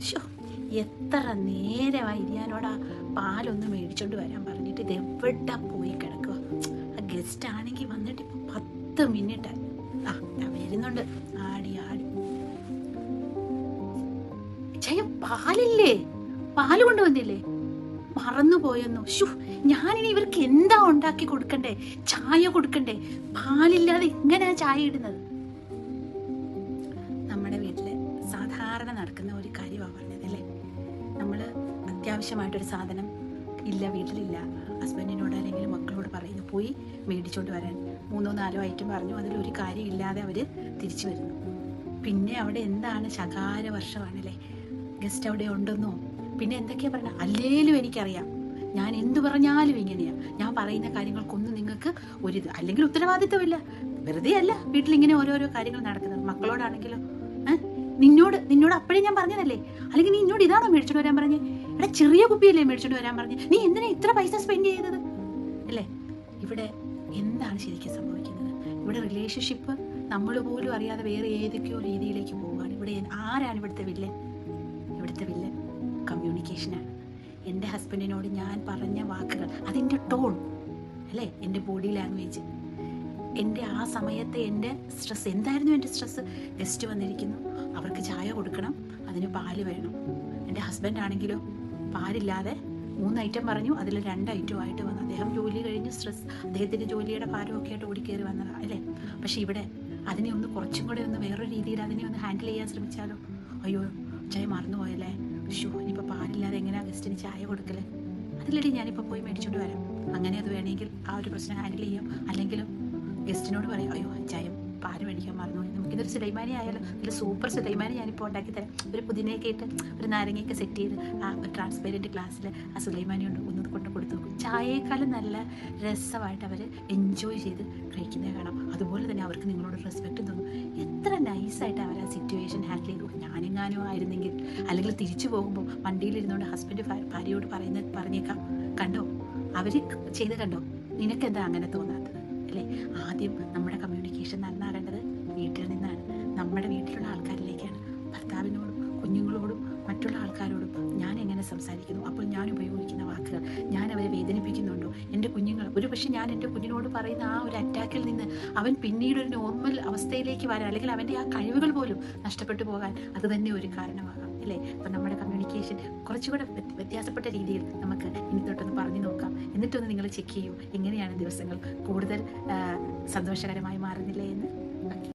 ശോ എത്ര നേരമായി ആ പാലൊന്ന് മേടിച്ചോണ്ട് വരാൻ പറഞ്ഞിട്ട് ഇത് എവിടെ പോയി കിടക്കുക ആ ഗസ്റ്റ് ആണെങ്കിൽ വന്നിട്ട് ഇപ്പൊ പത്ത് മിനിറ്റ് ആ ഞാൻ വരുന്നുണ്ട്. ആടി ആടി. ചയ പാലില്ലേ? പാൽ കൊണ്ടുവന്നില്ലേ? മറന്നു പോയെന്നു ഷു ഞാനിനി ഇവർക്ക് എന്താ ഉണ്ടാക്കി കൊടുക്കണ്ടേ? ചായ കൊടുക്കണ്ടേ? പാലില്ലാതെ എങ്ങനെയാ ചായ ഇടുന്നത്? സാധാരണ നടക്കുന്ന ഒരു കാര്യമാണ് പറഞ്ഞത് അല്ലേ? നമ്മൾ അത്യാവശ്യമായിട്ടൊരു സാധനം ഇല്ല വീട്ടിലില്ല. ഹസ്ബൻഡിനോട് അല്ലെങ്കിൽ മക്കളോട് പറയുന്നു പോയി മേടിച്ചോണ്ട് വരാൻ. മൂന്നോ നാലോ ഐറ്റം പറഞ്ഞു അതിലൊരു കാര്യം ഇല്ലാതെ അവർ തിരിച്ചു വരുന്നു. പിന്നെ അവിടെ എന്താണ് ശകാര വർഷമാണല്ലേ ഗസ്റ്റ് അവിടെ ഉണ്ടെന്നോ? പിന്നെ എന്തൊക്കെയാ പറഞ്ഞ അല്ലേലും എനിക്കറിയാം. ഞാൻ എന്തു പറഞ്ഞാലും ഇങ്ങനെയാ. ഞാൻ പറയുന്ന കാര്യങ്ങൾക്കൊന്നും നിങ്ങൾക്ക് ഒരിത് അല്ലെങ്കിൽ ഉത്തരവാദിത്തമില്ല വെറുതെ അല്ല വീട്ടിൽ ഇങ്ങനെ ഓരോരോ കാര്യങ്ങൾ നടക്കുന്നത്. മക്കളോടാണെങ്കിലോ ഏഹ് നിന്നോട് നിന്നോട് അപ്പോഴേ ഞാൻ പറഞ്ഞതല്ലേ? അല്ലെങ്കിൽ നീ എന്നോട് ഇതാണോ മേടിച്ചോണ്ട് വരാൻ പറഞ്ഞേ? എടാ ചെറിയ കുപ്പിയല്ലേ മേടിച്ചോണ്ട് വരാൻ പറഞ്ഞേ? നീ എന്തിനാ ഇത്ര പൈസ സ്പെൻഡ് ചെയ്തത് അല്ലേ? ഇവിടെ എന്താണ് ശരിക്കും സംഭവിക്കുന്നത്? ഇവിടെ റിലേഷൻഷിപ്പ് നമ്മൾ പോലും അറിയാതെ വേറെ ഏതൊക്കെയോ രീതിയിലേക്ക് പോവുകയാണ്. ഇവിടെ ആരാണ് ഇവിടുത്തെ വില്ലൻ ഇവിടുത്തെ വില്ലൻ കമ്മ്യൂണിക്കേഷനാണ് എന്റെ ഹസ്ബൻഡിനോട് ഞാൻ പറഞ്ഞ വാക്കുകൾ അതിന്റെ ടോൺ അല്ലേ? എന്റെ ബോഡി ലാംഗ്വേജ് എന്റെ ആ സമയത്തെ എന്റെ സ്ട്രെസ് എന്തായിരുന്നു എന്റെ സ്ട്രെസ് ഗസ്റ്റ് വന്നിരിക്കുന്നു. അവർക്ക് ചായ കൊടുക്കണം. അതിന് പാൽ വേണം എന്റെ ഹസ്ബൻഡ് ആണെങ്കിലോ പാലില്ലാതെ മൂന്ന് ഐറ്റം പറഞ്ഞു. അതിൽ രണ്ട് ഐറ്റം ആയിട്ട് വന്നു. അദ്ദേഹം ജോലി കഴിഞ്ഞ് സ്ട്രെസ് അദ്ദേഹത്തിന്റെ ജോലിയുടെ ഭാരമൊക്കെ ആയിട്ട് ഓടിക്കയറി വന്നതാണ് അല്ലേ? പക്ഷേ ഇവിടെ അതിനെ ഒന്ന് കുറച്ചും കൂടെ ഒന്ന് വേറൊരു രീതിയിൽ അതിനെ ഒന്ന് ഹാൻഡിൽ ചെയ്യാൻ ശ്രമിച്ചാലോ? അയ്യോ ചായ മറന്നുപോയല്ലേ ഷോ ഇനിയിപ്പോൾ പാലില്ലാതെ എങ്ങനെയാ ഗസ്റ്റിന് ചായ കൊടുക്കൽ? അതിലടി ഞാനിപ്പോൾ പോയി മേടിച്ചോണ്ട് വരാം. അങ്ങനെ അത് വേണമെങ്കിൽ ആ ഒരു പ്രശ്നം ഹാൻഡിൽ ചെയ്യാം. അല്ലെങ്കിലും ഗസ്റ്റിനോട് പറയാം അയ്യോ ചായം പാൽ മേടിക്കാൻ മറന്നു. നമുക്കിതൊരു സുലൈമാനി ആയാലും? ഇതിൽ സൂപ്പർ സുലൈമാനി ഞാനിപ്പോൾ ഉണ്ടാക്കി തരാം. ഒരു പുതിനയൊക്കെ ഇട്ട് ഒരു നാരങ്ങയൊക്കെ സെറ്റ് ചെയ്ത് ആ ട്രാൻസ്പെറന്റ് ഗ്ലാസ്സിൽ ആ സുലൈമാനി കൊണ്ട് ഒന്ന് കൊണ്ട് കൊടുത്തു നോക്കും. ചായയേക്കാളും നല്ല രസമായിട്ട് അവർ എൻജോയ് ചെയ്ത് കഴിക്കുന്നത് കാണാം. അതുപോലെ തന്നെ അവർക്ക് നിങ്ങളോട് റെസ്പെക്റ്റ് തോന്നും. എത്ര നൈസായിട്ട് അവർ ആ സിറ്റുവേഷൻ ഹാൻഡിൽ ചെയ്തു. ഞാനെങ്ങാനും ആയിരുന്നെങ്കിൽ അല്ലെങ്കിൽ തിരിച്ചു പോകുമ്പോൾ വണ്ടിയിലിരുന്നുകൊണ്ട് ഹസ്ബൻഡ് ഭാര്യയോട് പറയുന്ന പറഞ്ഞേക്കാം. കണ്ടോ? അവർ ചെയ്ത് കണ്ടോ? നിനക്കെന്താ അങ്ങനെ തോന്നാത്തത്? അല്ലേ? ആദ്യം നമ്മുടെ കമ്മ്യൂണിക്കേഷൻ നന്നാകേണ്ടത് വീട്ടിൽ നിന്നാണ്. നമ്മുടെ വീട്ടിലുള്ള ആൾക്കാരിലേക്കാണ്. ഭർത്താവിനോടും കുഞ്ഞുങ്ങളോടും മറ്റുള്ള ആൾക്കാരോടും ഞാൻ എങ്ങനെ സംസാരിക്കുന്നു? അപ്പോൾ ഞാൻ ഉപയോഗിക്കുന്ന വാക്കുകൾ ഞാൻ അവരെ വേദനിപ്പിക്കുന്നുണ്ടോ? എന്റെ കുഞ്ഞുങ്ങൾ ഒരു പക്ഷേ ഞാൻ എന്റെ കുഞ്ഞിനോട് പറയുന്ന ആ ഒരു അറ്റാക്കിൽ നിന്ന് അവൻ പിന്നീട് ഒരു നോർമൽ അവസ്ഥയിലേക്ക് വരാൻ അല്ലെങ്കിൽ അവന്റെ ആ കഴിവുകൾ പോലും നഷ്ടപ്പെട്ടു പോകാൻ അത് തന്നെ ഒരു കാരണമാകാം. അല്ലേ? അപ്പം നമ്മുടെ കമ്മ്യൂണിക്കേഷൻ കുറച്ചുകൂടെ വ്യത്യ- വ്യത്യാസപ്പെട്ട രീതിയിൽ നമുക്ക് ഇനി തൊട്ടൊന്ന് പറഞ്ഞു നോക്കാം. എന്നിട്ടൊന്ന് നിങ്ങൾ ചെക്ക് ചെയ്യൂ എങ്ങനെയാണ് ദിവസങ്ങൾ കൂടുതൽ സന്തോഷകരമായി മാറുന്നില്ലേ എന്ന്.